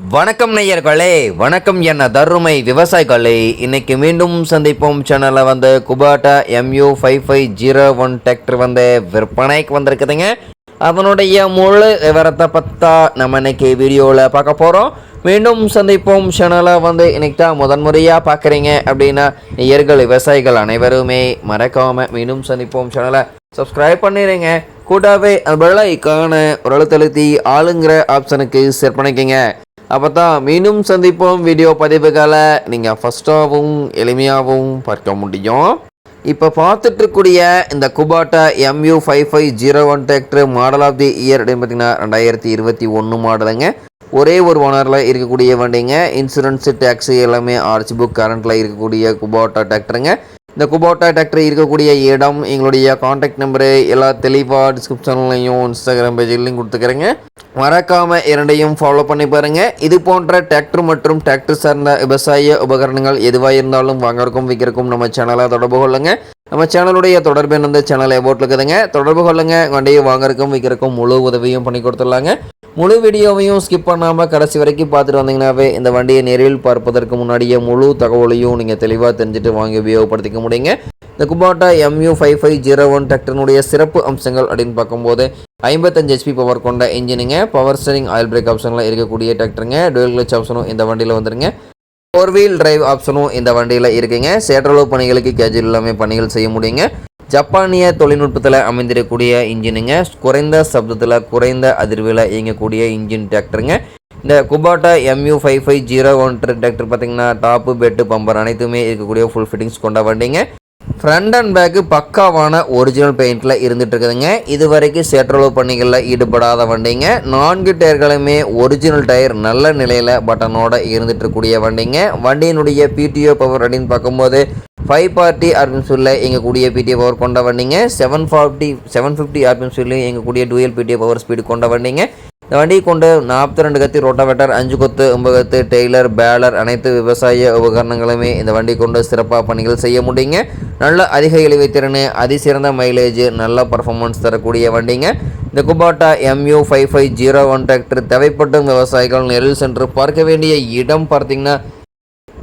வணக்கம் நேயர்களே வணக்கம் என்ன தருமை விவசாயிகளே. இன்னைக்கு மீண்டும் சந்திப்போம். சேனலில் வந்து Kubota MU five five zero one tractor வந்து விற்பனைக்கு வந்திருக்குதுங்க. அதனுடைய முழு விவரத்தை பற்றா நம்ம இன்னைக்கு வீடியோவில் பார்க்க போகிறோம் மீண்டும் சந்திப்போம். சேனலை வந்து இன்னைக்கு தான் முதன்முறையாக பார்க்குறீங்க அப்படின்னா நேயர்கள் விவசாயிகள் அனைவருமே மறக்காமல் மீண்டும் சந்திப்போம். சேனலை சப்ஸ்கிரைப் பண்ணிடுங்க கூட்டாவே அது ஐக்கான ஒரு அழுத்தழுத்தி ஆளுங்கிற ஆப்ஷனுக்கு செட் பண்ணிக்கோங்க. அப்போ தான் மீண்டும் சந்திப்போம் வீடியோ பதிவுகளை. நீங்கள் ஃபஸ்ட்டாகவும் எளிமையாகவும் பார்க்க முடியும். இப்போ பார்த்துட்ருக்கூடிய இந்த Kubota MU five five zero one tractor model of the year அப்படின்னு பார்த்தீங்கன்னா ரெண்டாயிரத்தி இருபத்தி ஒன்று மாடலுங்க. ஒரே ஒரு ஓனரில் இருக்கக்கூடிய வண்டிங்க. இன்சூரன்ஸு டேக்ஸு எல்லாமே ஆர்ச்சி புக் கரண்ட்டில் இருக்கக்கூடிய குபாட்டா டிராக்டருங்க இந்த குபோட்டா டிராக்டர் இருக்கக்கூடிய இடம் எங்களுடைய காண்டாக்ட் நம்பரு எல்லா தெளிவாக டிஸ்கிரிப்ஷன்லையும் இன்ஸ்டாகிராம் பேஜ்லையும் கொடுத்துக்கிறேங்க. மறக்காமல் இரண்டையும் ஃபாலோ பண்ணி பாருங்க. இது போன்ற டிராக்டர் மற்றும் டிராக்டர் சார்ந்த விவசாய உபகரணங்கள் எதுவாக இருந்தாலும் வாங்கறக்கும் விற்கிறக்கும் நம்ம சேனலை தொடர்பு கொள்ளுங்க. நம்ம சேனலுடைய தொடர்பு எண் சேனலை சேனல் இருக்குதுங்க. தொடர்பு கொள்ளுங்கள் வண்டியை வாங்கறக்கும் விற்கிறக்கும் முழு உதவியும் பண்ணி கொடுத்துடலாங்க. முழு வீடியோவையும் ஸ்கிப் பண்ணாமல் கடைசி வரைக்கும் பார்த்துட்டு வந்தீங்கன்னாவே இந்த வண்டியை நேரில் பார்ப்பதற்கு முன்னாடியே முழு தகவலையும் நீங்கள் தெளிவாக தெரிஞ்சுட்டு வாங்கி உபயோகப்படுத்திக்க முடியுங்க. இந்த Kubota MU five five zero one டிராக்டர்னுடைய சிறப்பு அம்சங்கள் அப்படின்னு பார்க்கும்போது ஐம்பத்தஞ்சு ஹெச்பி பவர் கொண்ட இன்ஜினுங்க பவர் ஸ்டரிங் ஆயில் பிரேக் ஆப்ஷனில் இருக்கக்கூடிய டிராக்டருங்க டுவெல் கிளச் ஆப்ஷனும் இந்த வண்டியில் வந்துருங்க. ஃபோர் வீல் டிரைவ் ஆப்ஷனும் இந்த வண்டியில் இருக்குங்க. சேற்றளவு பணிகளுக்கு கேஜுவல் எல்லாமே பணிகள் செய்ய முடியுங்க. ஜப்பானிய தொழில்நுட்பத்தில் அமைந்திருக்கக்கூடிய இன்ஜினுங்க குறைந்த சப்தத்தில் குறைந்த அதிர்வில் இயங்கக்கூடிய இன்ஜின் டிராக்டருங்க. இந்த Kubota MU five five zero one tractor பார்த்தீங்கன்னா டாப்பு பெட்டு பம்பர் அனைத்துமே இருக்கக்கூடிய ஃபுல் ஃபிட்டிங்ஸ் கொண்ட வண்டிங்க. ஃப்ரண்ட் அண்ட் பேக்கு பக்காவான ஒரிஜினல் பெயிண்டில் இருந்துட்டு இருக்குதுங்க இது வரைக்கும் சேற்றளவு பணிகளில் ஈடுபடாத வண்டிங்க. நான்கு டயர்களுமே ஒரிஜினல் டயர் நல்ல நிலையில் பட்டனோட இருந்துட்டு இருக்கக்கூடிய வண்டிங்க. வண்டியினுடைய பிடிஓ பவர் அப்படின்னு பார்க்கும்போது ஃபைவ் பார்ட்டி ஆர்பிஎம் ஸ்பீடில் எங்கக்கூடிய பிடிஓ பவர் கொண்ட வண்டிங்க. Seven forty seven fifty RPM ஸ்பீட்லையும் எங்கக்கூடிய டூயல் பிடிஓ பவர் ஸ்பீடு கொண்ட வண்டிங்க. இந்த வண்டியை கொண்டு நாற்பத்தி ரெண்டு கத்தி ரோட்டாவேட்டர் அஞ்சு கொத்து ஒன்பது கத்து டெய்லர் பேலர் அனைத்து விவசாய உபகரணங்களுமே இந்த வண்டி கொண்டு சிறப்பாக பணிகள் செய்ய முடியுங்க. நல்ல அதிக இழிவை திறன் அதிசிறந்த மைலேஜ் நல்ல பர்ஃபார்மன்ஸ் தரக்கூடிய வண்டிங்க. இந்த Kubota MU five five zero one tractor தேவைப்படும் விவசாயிகள் நெல் சென்று பார்க்க வேண்டிய இடம் பார்த்தீங்கன்னா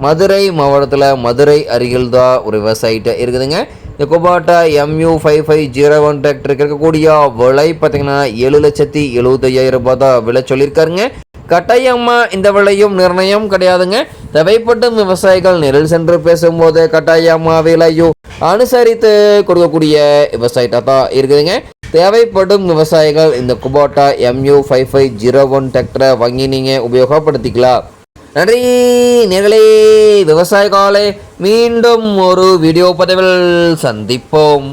மதுரை மாவட்டத்தில் மதுரை அருகில் தான் ஒரு விவசாயிட்ட இருக்குதுங்க. இந்த Kubota MU five five zero one டிராக்டருக்கு இருக்கக்கூடிய விலை பார்த்தீங்கன்னா ஏழு லட்சத்தி எழுபத்தையாயிரம் ரூபாய் தான் விலை சொல்லியிருக்காருங்க. கட்டாயமாக இந்த விலையும் நிர்ணயம் கிடையாதுங்க. தேவைப்படும் விவசாயிகள் நெரில் சென்று பேசும்போது கட்டாயமாக விலையும் அனுசரித்து கொடுக்கக்கூடிய விவசாயிட்டா தான் இருக்குதுங்க. தேவைப்படும் விவசாயிகள் இந்த Kubota MU five five zero one டிராக்டரை வாங்கி நீங்கள் உபயோகப்படுத்திக்கலாம். நன்றி. நேர்களே விவசாய காலை. மீண்டும் ஒரு வீடியோ பதிவில் சந்திப்போம்.